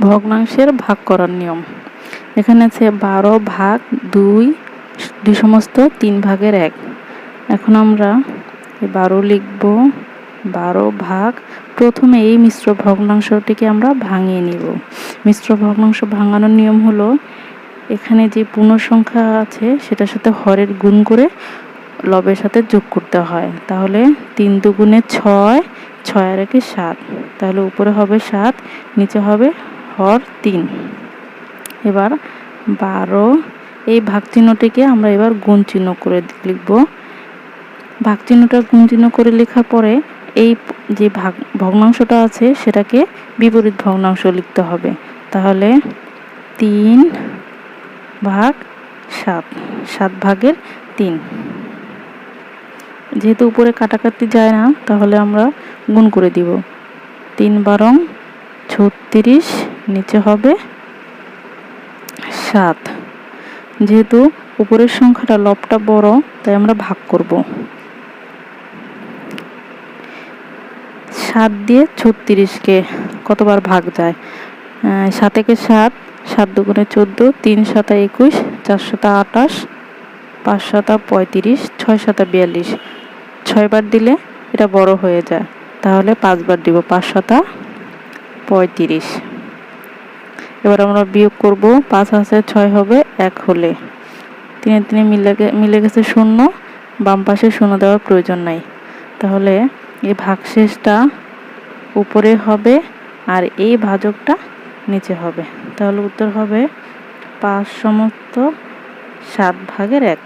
ভগ্নাংশের ভাগ করার নিয়ম। এখানে আছে বারো ভাগ দুই দুই সমস্ত তিন ভাগের এক। এখন আমরা বারো লিখব, বারো ভাগ। প্রথমে এই মিশ্র ভগ্নাংশটিকে আমরা ভাঙিয়ে নিব। মিশ্র ভগ্নাংশ ভাঙানোর নিয়ম হলো, এখানে যে পূর্ণ সংখ্যা আছে, সেটার সাথে হরের গুণ করে লবের সাথে যোগ করতে হয়। তাহলে তিন দুগুণে ছয় ছয় আর একে সাত। তাহলে উপরে হবে সাত, নিচে হবে হর তিন। এবার বারো, এই ভাগ চিহ্নটিকে আমরা এবার গুণ চিহ্ন করে লিখব। ভাগ চিহ্নটা গুণ চিহ্ন করে লেখার পরে এই যে ভাগ, ভগ্নাংশটা আছে, সেটাকে বিপরীত ভগ্নাংশ লিখতে হবে। তাহলে তিন ভাগ সাত সাত ভাগের তিন। যেহেতু উপরে কাটাকাটি যায় না, তাহলে আমরা গুণ করে দিব। তিন বারং ছত্রিশ নিচে হবে সাত। যেহেতু উপরের সংখ্যাটা লবটা বড়, তাই আমরা ভাগ করব। সাত দিয়ে ছত্রিশকে কতবার ভাগ যায়? সাত একে সাত সাত দুগুণে চোদ্দ, তিন সাতা একুশ, চার সাতা আটাশ, পাঁচ সাতা পঁয়ত্রিশ, ছয় সাতা বিয়াল্লিশ। ছয়বার দিলে এটা বড় হয়ে যায়। তাহলে পাঁচবার দিব, পাঁচ সাতা পঁয়ত্রিশ। এবার আমরা বিয়োগ করব, পাঁচ আছে, ছয় হবে, এক হলে। তিনে তিনে মিলে মিলে গেছে শূন্য, বাম পাশে শূন্য দেওয়ার প্রয়োজন নাই। তাহলে এই ভাগশেষটা উপরে হবে আর এই ভাজকটা নিচে হবে। তাহলে উত্তর হবে পাঁচ সমস্ত সাত ভাগের এক।